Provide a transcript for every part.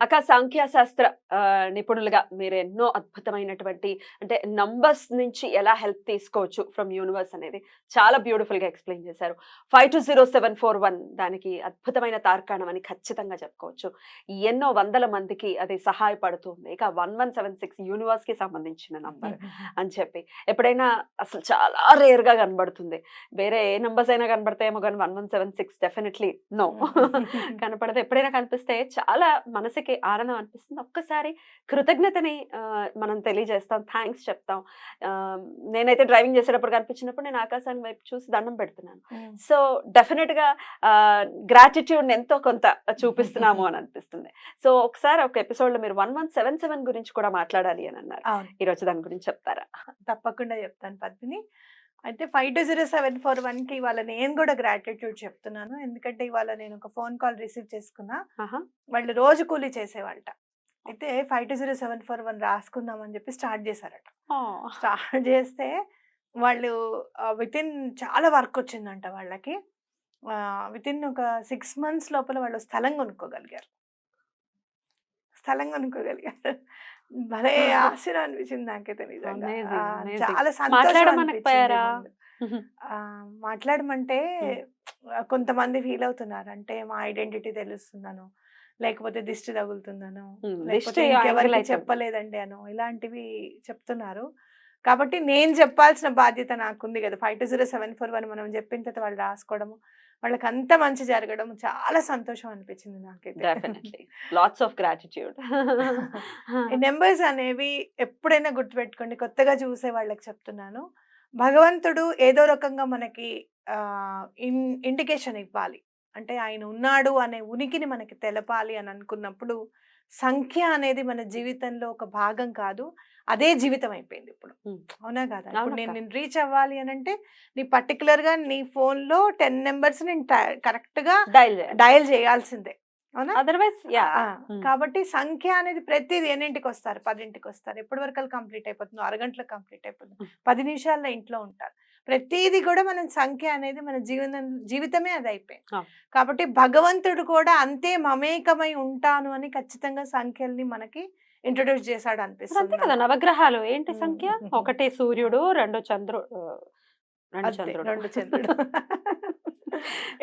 అక్క సాంఖ్యశాస్త్ర నిపుణులుగా మీరు ఎన్నో అద్భుతమైనటువంటి అంటే నంబర్స్ నుంచి ఎలా హెల్ప్ తీసుకోవచ్చు ఫ్రమ్ యూనివర్స్ అనేది చాలా బ్యూటిఫుల్గా ఎక్స్ప్లెయిన్ చేశారు. Five two zero seven four one దానికి అద్భుతమైన తార్కాణం అని ఖచ్చితంగా చెప్పుకోవచ్చు. ఎన్నో వందల మందికి అది సహాయపడుతుంది ఇక వన్ వన్ సెవెన్ సిక్స్ యూనివర్స్కి సంబంధించిన నంబర్ అని చెప్పి. ఎప్పుడైనా అసలు చాలా రేర్గా కనబడుతుంది. వేరే ఏ నంబర్స్ అయినా కనబడతాయేమో కానీ one one seven six definitely no. కనపడదు. ఎప్పుడైనా కనిపిస్తే చాలా మనసుకి ఆనందం అనిపిస్తుంది. ఒక్కసారి కృతజ్ఞతని మనం తెలియజేస్తాం. థ్యాంక్స్ చెప్తాం. నేనైతే డ్రైవింగ్ చేసేటప్పుడు కనిపించినప్పుడు నేను ఆకాశాన్ని వైపు చూసి దండం పెడుతున్నాను. సో డెఫినెట్గా గ్రాటిట్యూడ్ ఎంతో కొంత చూపిస్తున్నాము అని అనిపిస్తుంది. సో ఒకసారి ఒక ఎపిసోడ్లో మీరు వన్ వన్ సెవెన్ సెవెన్ గురించి కూడా మాట్లాడాలి అని అన్నారు. అవును. ఈ రోజు దాని గురించి చెప్తారా? తప్పకుండా చెప్తాను పద్మిని. అయితే five two zero seven four వన్కి ఇవాళ నేను కూడా గ్రాటిట్యూడ్ చెప్తున్నాను. ఎందుకంటే ఇవాళ నేను ఒక ఫోన్ కాల్ రిసీవ్ చేసుకున్నా. వాళ్ళు రోజు కూలీ చేసేవాళ్ళట. అయితే five two zero seven four one రాసుకుందాం అని చెప్పి స్టార్ట్ చేశారట. స్టార్ట్ చేస్తే వాళ్ళు విత్ ఇన్ చాలా వర్క్ వచ్చిందంట వాళ్ళకి. విత్ ఇన్ ఒక సిక్స్ మంత్స్ లోపల వాళ్ళు స్థలం కొనుక్కోగలిగారు. స్థలం కొనుక్కోగలిగారు భలే ఆశ్చర్యం అనిపించింది నాకైతే నిజంగా. చాలా సంతోషం మాట్లాడమంటే కొంతమంది ఫీల్ అవుతున్నారు. అంటే మా ఐడెంటిటీ తెలుస్తుందను లేకపోతే దిష్టి తగులుతుందను లేకపోతే ఇంకెవరికి చెప్పలేదండి అను ఇలాంటివి చెప్తున్నారు. కాబట్టి నేను చెప్పాల్సిన బాధ్యత నాకుంది కదా. Five two zero seven four one మనం చెప్పిన తర్వాత వాళ్ళు రాసుకోవడము. వాళ్ళకి అంత మంచి జరగడం చాలా సంతోషం అనిపించింది నాకైతే. Lots of gratitude. ఈ నెంబర్స్ అనేవి ఎప్పుడైనా గుర్తుపెట్టుకోండి. కొత్తగా చూసే వాళ్ళకి చెప్తున్నాను. భగవంతుడు ఏదో రకంగా మనకి ఇండికేషన్ ఇవ్వాలి. అంటే ఆయన ఉన్నాడు అనే ఉనికిని మనకి తెలపాలి అని అనుకున్నప్పుడు సంఖ్య అనేది మన జీవితంలో ఒక భాగం కాదు. అదే జీవితం అయిపోయింది ఇప్పుడు. అవునా కదా? ఇప్పుడు నేను. నేను రీచ్ అవ్వాలి అని అంటే నీ particular గా నీ phone లో టెన్ నెంబర్స్ నేను కరెక్ట్గా డైల్ డయల్ చేయాల్సిందే. అవునా? అదర్వైజ్ కాబట్టి సంఖ్య అనేది ప్రతిదీ ఎన్నింటికి వస్తారు? పదింటికి వస్తారు. ఎప్పటి వరకు కంప్లీట్ అయిపోతుంది? అరగంటలో కంప్లీట్ అయిపోతుంది. పది నిమిషాల్లో ఇంట్లో ఉంటారు. ప్రతిదీ కూడా మనం సంఖ్య అనేది మన జీవనం జీవితమే అది అయిపోయింది. కాబట్టి భగవంతుడు కూడా అంతే మమేకమై ఉంటాను అని ఖచ్చితంగా సంఖ్యల్ని మనకి ఇంట్రొడ్యూస్ చేశాడు అంతే అనిపిస్తుంది కదా నాకు. నవగ్రహాలు ఏంటి. సంఖ్య ఒకటి సూర్యుడు రెండు చంద్రుడు రెండు అంతే, చంద్రుడు రెండు చంద్రుడు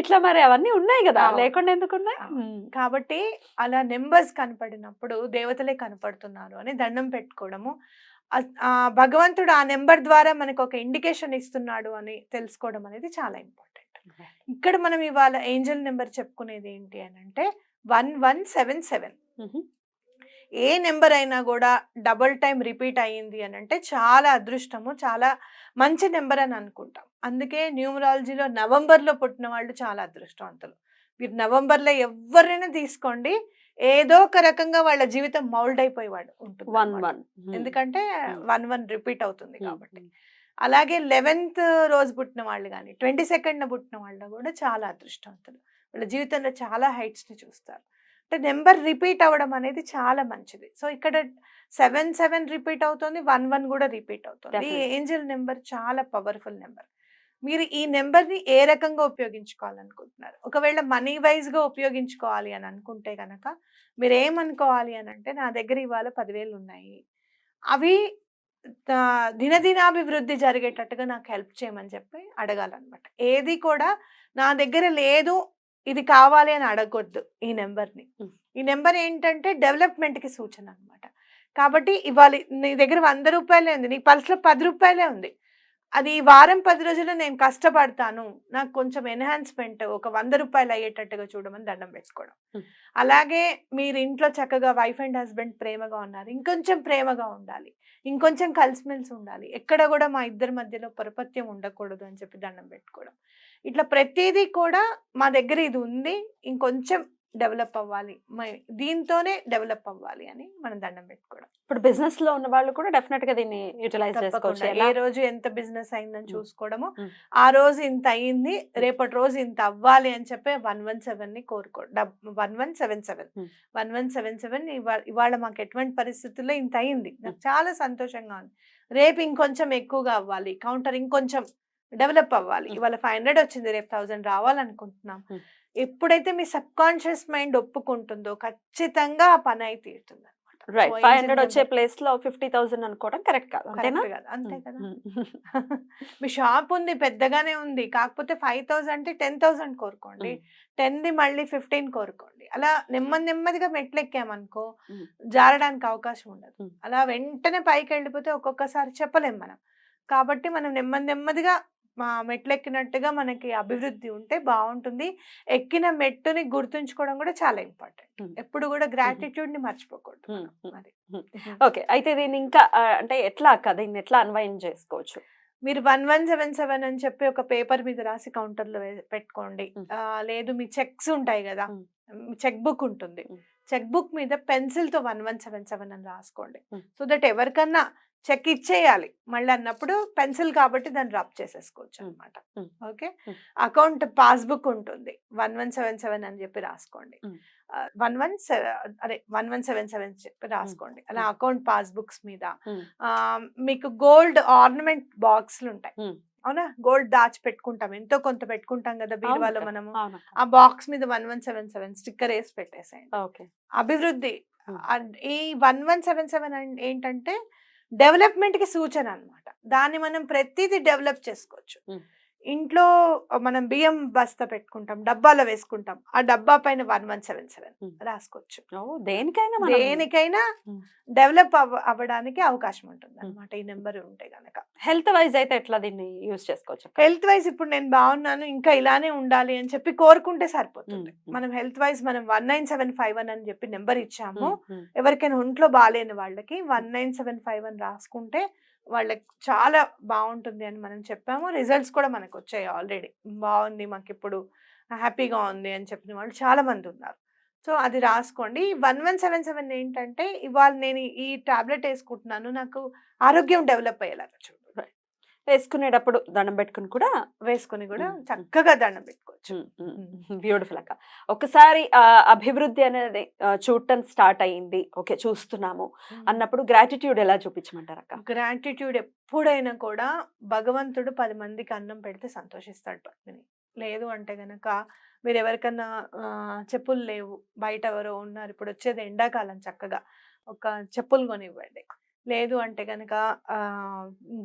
ఇట్లా మరి అవన్నీ ఉన్నాయి కదా. లేకుండా ఎందుకు ఉన్నాయి అవును. ఉమ్. కాబట్టి అలా నెంబర్స్ కనపడినప్పుడు దేవతలే కనపడుతున్నారు అని దండం పెట్టుకోవడము ఆ భగవంతుడు ఆ నెంబర్ ద్వారా మనకు ఒక ఇండికేషన్ ఇస్తున్నాడు అని తెలుసుకోవడం అనేది చాలా ఇంపార్టెంట్ ఇక్కడ మనం ఇవాళ ఏంజల్ నెంబర్ చెప్పుకునేది ఏంటి అని అంటే వన్ వన్ సెవెన్ సెవెన్. ఏ నెంబర్ అయినా కూడా డబల్ టైం రిపీట్ అయ్యింది అని అంటే చాలా అదృష్టము చాలా మంచి నెంబర్ అని అనుకుంటాం అందుకే న్యూమరాలజీలో నవంబర్లో పుట్టిన వాళ్ళు చాలా అదృష్టవంతులు మీరు నవంబర్లో ఎవరైనా తీసుకోండి ఏదో ఒక రకంగా వాళ్ళ జీవితం మౌల్డ్ అయిపోయేవాడు ఉంటుంది వన్. వన్. ఎందుకంటే. వన్ వన్ రిపీట్ అవుతుంది. కాబట్టి అలాగే లెవెన్త్ రోజు పుట్టిన వాళ్ళు కానీ ట్వంటీ సెకండ్న పుట్టిన వాళ్ళు కూడా చాలా అదృష్టవంతులు వాళ్ళ జీవితంలో చాలా హైట్స్ని చూస్తారు అంటే నెంబర్ రిపీట్ అవ్వడం అనేది చాలా మంచిది. సో ఇక్కడ సెవెన్ సెవెన్ రిపీట్ అవుతుంది వన్ వన్ కూడా రిపీట్ అవుతుంది. ఈ. ఏంజల్ నెంబర్ చాలా పవర్ఫుల్ నెంబర్. మీరు ఈ నెంబర్ని ఏ రకంగా ఉపయోగించుకోవాలనుకుంటున్నారు? ఒకవేళ మనీ వైజ్గా ఉపయోగించుకోవాలి అని అనుకుంటే కనుక మీరు ఏమనుకోవాలి అని అంటే నా దగ్గర ఇవాళ పదివేలు ఉన్నాయి. అవి దినదినాభివృద్ధి జరిగేటట్టుగా నాకు హెల్ప్ చేయమని చెప్పి అడగాలన్నమాట. ఏది కూడా నా దగ్గర లేదు ఇది కావాలి అని అడగొద్దు ఈ నెంబర్ని. ఈ నెంబర్ ఏంటంటే డెవలప్మెంట్కి సూచన అన్నమాట. కాబట్టి ఇవాళ నీ దగ్గర వంద రూపాయలే ఉంది నీ పర్సులో పది రూపాయలే ఉంది. అది ఈ వారం పది రోజుల్లో నేను కష్టపడతాను నాకు కొంచెం ఎన్హాన్స్మెంట్ ఒక వంద రూపాయలు అయ్యేటట్టుగా చూడమని దండం పెట్టుకోవడం. అలాగే మీరు ఇంట్లో చక్కగా వైఫ్ అండ్ హస్బెండ్ ప్రేమగా ఉన్నారు ఇంకొంచెం ప్రేమగా ఉండాలి ఇంకొంచెం కలిసిమెలిసి ఉండాలి. ఎక్కడ కూడా మా ఇద్దరి మధ్యలో పొరపత్యం ఉండకూడదు అని చెప్పి దండం పెట్టుకోవడం. ఇట్లా ప్రతిదీ కూడా మా దగ్గర ఇది ఉంది. ఇంకొంచెం డెవలప్ అవ్వాలి. దీంతోనే డెవలప్ అవ్వాలి అని మనం దండం పెట్టుకోవడం. ఇప్పుడు బిజినెస్లో ఉన్న వాళ్ళు కూడా డెఫినెట్గా దీన్ని యూటిలైజ్ చేసుకోవచ్చు? ఏ రోజు ఎంత బిజినెస్ అయిందని. చూసుకోవడము. ఆ రోజు ఇంత అయింది రేపటి రోజు ఇంత అవ్వాలి అని చెప్పి వన్ వన్ సెవెన్ని కోరుకో one one seven seven. One one seven seven ఇవాళ మాకు ఎటువంటి పరిస్థితుల్లో ఇంత అయింది? నాకు చాలా సంతోషంగా ఉంది. రేపు ఇంకొంచెం ఎక్కువగా అవ్వాలి. కౌంటర్ ఇంకొంచెం డెవలప్ అవ్వాలి. ఇవాళ ఫైవ్ హండ్రెడ్ వచ్చింది రేపు థౌసండ్ రావాలనుకుంటున్నాం. ఎప్పుడైతే మీ సబ్ కాన్షియస్ మైండ్ ఒప్పుకుంటుందో ఖచ్చితంగా ఆ పని అయి తీరుతుంది రైట్. ఫైవ్ హండ్రెడ్ వచ్చే ప్లేస్లో ఫిఫ్టీ థౌసండ్ అనుకోవడం కరెక్ట్ కాదు. అంతేనా? అంతే కదా. మీ షాప్ ఉంది పెద్దగానే ఉంది. కాకపోతే ఫైవ్ థౌసండ్ అంటే టెన్ థౌసండ్ కోరుకోండి. టెన్ ది మళ్ళీ ఫిఫ్టీన్ కోరుకోండి. అలా నెమ్మది నెమ్మదిగా మెట్లు ఎక్కామనుకో. జారడానికి అవకాశం ఉండదు. అలా వెంటనే పైకి వెళ్ళిపోతే ఒక్కొక్కసారి చెప్పలేం మనం. కాబట్టి మనం నెమ్మది నెమ్మదిగా మా మెట్లు ఎక్కినట్టుగా మనకి అభివృద్ధి ఉంటే బాగుంటుంది ఎక్కిన మెట్టుని గుర్తుంచుకోవడం కూడా చాలా ఇంపార్టెంట్. ఎప్పుడు కూడా గ్రాటిట్యూడ్ని మర్చిపోకూడదు. అది ఓకే. అయితే దీన్ని ఇంకా అంటే ఎట్లా అక్క? దీన్ని ఎట్లా అన్వయం చేసుకోవచ్చు? మీరు వన్ వన్ సెవెన్ సెవెన్ అని చెప్పి ఒక పేపర్ మీద రాసి కౌంటర్లో పెట్టుకోండి. లేదు మీ చెక్స్ ఉంటాయి కదా. చెక్ బుక్ ఉంటుంది. చెక్ బుక్ మీద పెన్సిల్తో వన్ వన్ సెవెన్ సెవెన్ అని రాసుకోండి. సో దట్ ఎవరికన్నా చెక్ ఇచ్చేయాలి మళ్ళీ అన్నప్పుడు పెన్సిల్ కాబట్టి దాన్ని రబ్ చేసేసుకోవచ్చు. అనమాట. ఓకే. అకౌంట్ పాస్బుక్ ఉంటుంది వన్ వన్ సెవెన్ సెవెన్ అని చెప్పి రాసుకోండి. వన్ వన్ సెవెన్ అదే వన్ వన్ సెవెన్ సెవెన్ చెప్పి రాసుకోండి అలా. అకౌంట్ పాస్బుక్స్ మీద మీకు గోల్డ్ ఆర్నమెంట్ బాక్స్లు ఉంటాయి. అవునా గోల్డ్ దాచి పెట్టుకుంటాం ఎంతో కొంత పెట్టుకుంటాం కదా బీరువాలో. మనము. ఆ బాక్స్ మీద one one seven seven sticker వేసి పెట్టేసేయండి ఓకే అభివృద్ధి ఈ వన్ వన్ సెవెన్ సెవెన్ ఏంటంటే డెవలప్మెంట్కి సూచన అన్నమాట. దాన్ని మనం ప్రతిదీ డెవలప్ చేసుకోవచ్చు. ఇంట్లో మనం బియ్యం బస్తా పెట్టుకుంటాం డబ్బాలో వేసుకుంటాం ఆ డబ్బా పైన వన్ వన్ సెవెన్ సెవెన్. రాసుకోవచ్చు దేనికైనా దేనికైనా. డెవలప్ అవ్వ అవ్వడానికి అవకాశం ఉంటుంది అనమాట ఈ నెంబర్ ఉంటే గనక హెల్త్ వైజ్ అయితే ఎట్లా దీన్ని యూజ్ చేసుకోవచ్చు? హెల్త్ వైజ్ ఇప్పుడు నేను బాగున్నాను ఇంకా ఇలానే ఉండాలి అని చెప్పి కోరుకుంటే సరిపోతుంది. మనం హెల్త్ వైజ్ మనం one nine seven five one అని చెప్పి నెంబర్ ఇచ్చాము. ఎవరికైనా ఒంట్లో బాగాలేని వాళ్ళకి one nine seven five one రాసుకుంటే వాళ్ళకి చాలా బాగుంటుంది అని మనం చెప్పాము. రిజల్ట్స్ కూడా మనకు వచ్చాయి ఆల్రెడీ. బాగుంది మాకు ఇప్పుడు హ్యాపీగా ఉంది అని చెప్పిన వాళ్ళు చాలామంది ఉన్నారు. సో అది రాసుకోండి. వన్ వన్ సెవెన్ సెవెన్ ఏంటంటే ఇవాళ నేను ఈ టాబ్లెట్ వేసుకుంటున్నాను నాకు ఆరోగ్యం డెవలప్ అయ్యేలాగా చూడండి వేసుకునేటప్పుడు దండం పెట్టుకుని కూడా వేసుకొని కూడా. చక్కగా దండం పెట్టుకోవచ్చు. బ్యూటిఫుల్ అక్క. ఒకసారి అభివృద్ధి అనేది చూడటం స్టార్ట్ అయ్యింది. ఓకే చూస్తున్నాము అన్నప్పుడు గ్రాటిట్యూడ్ ఎలా చూపించమంటారు అక్క? గ్రాటిట్యూడ్ ఎప్పుడైనా కూడా భగవంతుడు పది మందికి అన్నం పెడితే సంతోషిస్తాడు పత్నిని లేదు అంటే గనక మీరు ఎవరికన్నా చెప్పులు లేవు బయట ఎవరో ఉన్నారు ఇప్పుడు వచ్చేది ఎండాకాలం చక్కగా ఒక చెప్పులు కొనివ్వండి. లేదు అంటే గనక ఆ,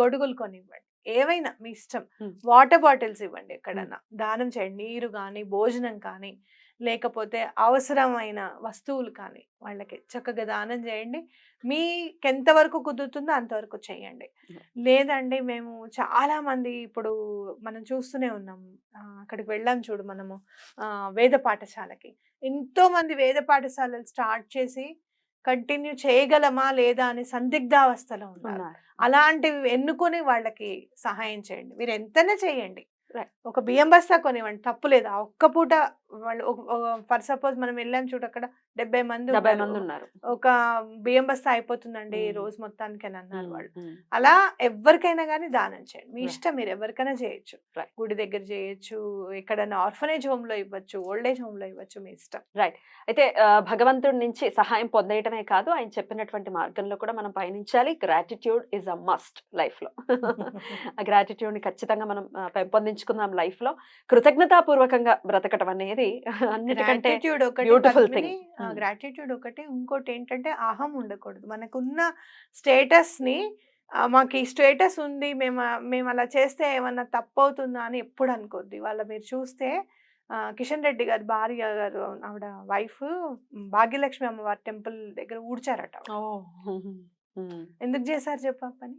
గొడుగులు కొనివ్వండి. ఏవైనా మీ ఇష్టం. వాటర్ బాటిల్స్ ఇవ్వండి ఎక్కడన్నా. దానం చేయండి నీరు కానీ భోజనం కానీ లేకపోతే అవసరమైన వస్తువులు కానీ వాళ్ళకి చక్కగా దానం చేయండి. మీకు ఎంతవరకు కుదురుతుందో అంతవరకు చేయండి. లేదండి మేము చాలా మంది ఇప్పుడు మనం చూస్తూనే ఉన్నాం. అక్కడికి వెళ్ళాం చూడు మనము వేద పాఠశాలకి. ఎంతో మంది వేద పాఠశాలలు స్టార్ట్ చేసి కంటిన్యూ చేయగలమా లేదా అని సందిగ్ధావస్థలో ఉన్నారు. అలాంటివి ఎన్నుకొని వాళ్ళకి సహాయం చేయండి. మీరు ఎంతనే చేయండి. ఒక బియ్యం బస్తా కొనివ్వండి. తప్పు లేదు. ఆ ఒక్క పూట వాళ్ళు ఫర్ సపోజ్ మనం వెళ్ళాం చూడు అక్కడ డెబ్బై మంది డెబ్బై. మంది ఉన్నారు ఒక బియ్యం బస్తా అయిపోతుందండి ఈ. రోజు మొత్తానికి అని అన్నారు. వాళ్ళు. అలా ఎవరికైనా కానీ దానం చేయండి మీ. ఇష్టం మీరు ఎవరికైనా చేయొచ్చు. గుడి దగ్గర చేయొచ్చు ఎక్కడైనా ఆర్ఫనేజ్ హోమ్లో ఇవ్వచ్చు ఓల్డ్ ఏజ్ హోమ్లో ఇవ్వచ్చు మీ ఇష్టం అయితే ఆ, భగవంతుడి నుంచి సహాయం పొందేయటమే కాదు ఆయన చెప్పినటువంటి మార్గంలో కూడా మనం పయనించాలి గ్రాటిట్యూడ్ ఇస్ అ మస్ట్ లైఫ్లో ఆ గ్రాటిట్యూడ్ని ఖచ్చితంగా మనం పెంపొందించుకుందాం లైఫ్లో కృతజ్ఞతాపూర్వకంగా బ్రతకటం అనేది అన్నిటికంటే పద్మిని, thing. ఆ, Mm. గ్రాటిట్యూడ్ ఒకటి ఇంకోటి ఏంటంటే అహం ఉండకూడదు మనకున్న స్టేటస్ని మాకు ఈ స్టేటస్ ఉంది మేము మేము అలా చేస్తే ఏమన్నా తప్పు అవుతుందా అని ఎప్పుడు అనుకోద్ది వాళ్ళ మీరు చూస్తే కిషన్ రెడ్డి గారి భార్య గారు ఆవిడ వైఫ్ భాగ్యలక్ష్మి అమ్మవారి టెంపుల్ దగ్గర ఊడ్చారట. ఎందుకు చేశారు చెప్పు పని.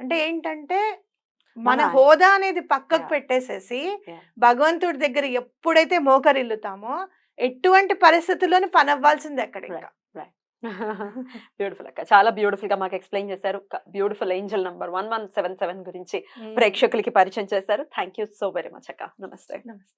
అంటే ఏంటంటే మన హోదా అనేది పక్కకు. పెట్టేసేసి. భగవంతుడి దగ్గర ఎప్పుడైతే మోకరిల్లుతామో ఎటువంటి పరిస్థితుల్లోనూ పని అవ్వాల్సింది అక్కడ ఇంకా. బ్యూటిఫుల్ అక్క. చాలా బ్యూటిఫుల్గా మాకు ఎక్స్ప్లెయిన్ చేశారు. Beautiful angel number one one seven seven గురించి. ప్రేక్షకులకి పరిచయం చేశారు. Thank you so very much అక్క. నమస్తే. నమస్తే.